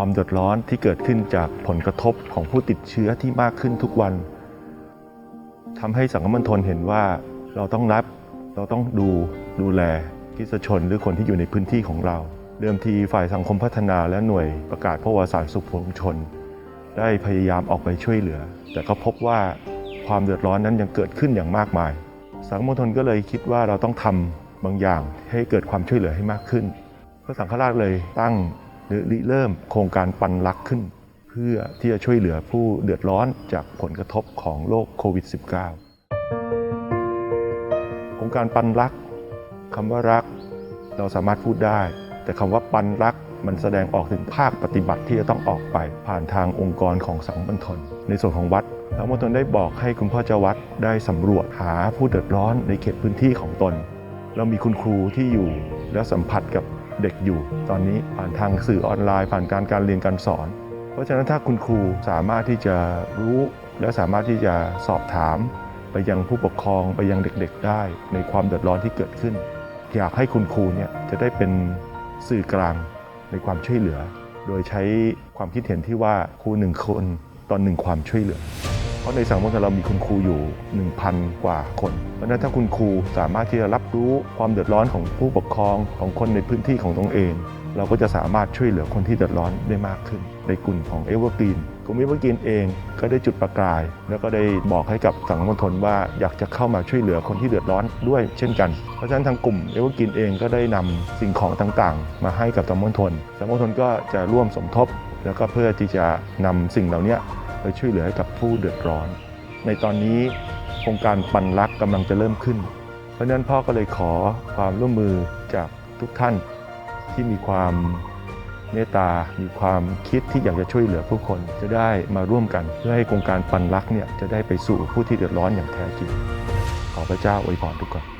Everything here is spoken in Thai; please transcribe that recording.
ความเดือดร้อนที่เกิดขึ้นจากผลกระทบของผู้ติดเชื้อที่มากขึ้นทุกวันทำให้สังคมมณฑลเห็นว่าเราต้องรับ เราต้องดูดูแลคริสตชนหรือคนที่อยู่ในพื้นที่ของเรา เดิมทีฝ่ายสังคมพัฒนาและหน่วยประกาศพระวสารสุขผงชน ได้พยายามออกไปช่วยเหลือ แต่ก็พบว่าความเดือดร้อนนั้นยังเกิดขึ้นอย่างมากมาย สังคมมณฑลก็เลยคิดว่าเราต้องทำบางอย่างให้เกิดความช่วยเหลือให้มากขึ้นพระสังฆราชเลยตั้ง หรือริเริ่มโครงการปันรักขึ้น เพื่อที่จะช่วยเหลือผู้เดือดร้อนจากผลกระทบของโรคโควิด -19 โครงการปันรักคำว่ารัก เราสามารถพูดได้ แต่คำว่าปันรักมันแสดงออกถึงภาคปฏิบัติที่จะต้องออกไปผ่านทางองค์กรของสังคมณฑลในส่วนของวัดสังคมณฑลได้บอกให้คุณพ่อเจ้าวัดได้สำรวจหาผู้เดือดร้อนในเขตพื้นที่ของตน เรามีคุณครูที่อยู่และสัมผัสกับ เด็กอยู่ ตอนนี้ผ่านทางสื่อออนไลน์ ผ่านการการเรียนการสอน เพราะฉะนั้นถ้าคุณครูสามารถที่จะรู้และสามารถที่จะสอบถาม ไปยังผู้ปกครองไปยังเด็กๆ ได้ ในความเดือดร้อนที่เกิดขึ้น อยากให้คุณครูเนี่ยจะได้เป็นสื่อกลางในความช่วยเหลือ โดยใช้ความคิดเห็นที่ว่าครูหนึ่งคนต่อหนึ่งความช่วยเหลือ เพราะในสังคมเรามีคุณครูอยู่ 1,000 กว่าคน เพราะฉะนั้นถ้าคุณครูสามารถที่จะรับรู้ความเดือดร้อนของผู้ปกครองของคนในพื้นที่ของตนเอง เราก็จะสามารถช่วยเหลือคนที่เดือดร้อนได้มากขึ้น ในกลุ่มของเอเวอร์กรีนกลุ่มเอเวอร์กรีนเองก็ได้จุดประกาย แล้วก็ได้บอกให้กับสังคมมณฑลว่าอยากจะเข้ามาช่วยเหลือคนที่เดือดร้อนด้วยเช่นกัน เพราะฉะนั้นทางกลุ่มเอเวอร์กรีนเองก็ได้นำสิ่งของต่างๆ มาให้กับสังคมมณฑลสังคมมณฑลก็จะร่วมสมทบ แล้วก็เพื่อที่จะนำสิ่งเหล่านี้ ไปช่วยเหลือให้กับผู้เดือดร้อน ในตอนนี้โครงการปันรักกำลังจะเริ่มขึ้น เพราะฉะนั้นพ่อก็เลยขอความร่วมมือจากทุกท่านที่มีความเมตตา มีความคิดที่อยากจะช่วยเหลือผู้คน จะได้มาร่วมกัน เพื่อให้โครงการปันรักเนี่ยจะได้ไปสู่ผู้ที่เดือดร้อนอย่างแท้จริง ขอพระเจ้าอวยพรทุกคน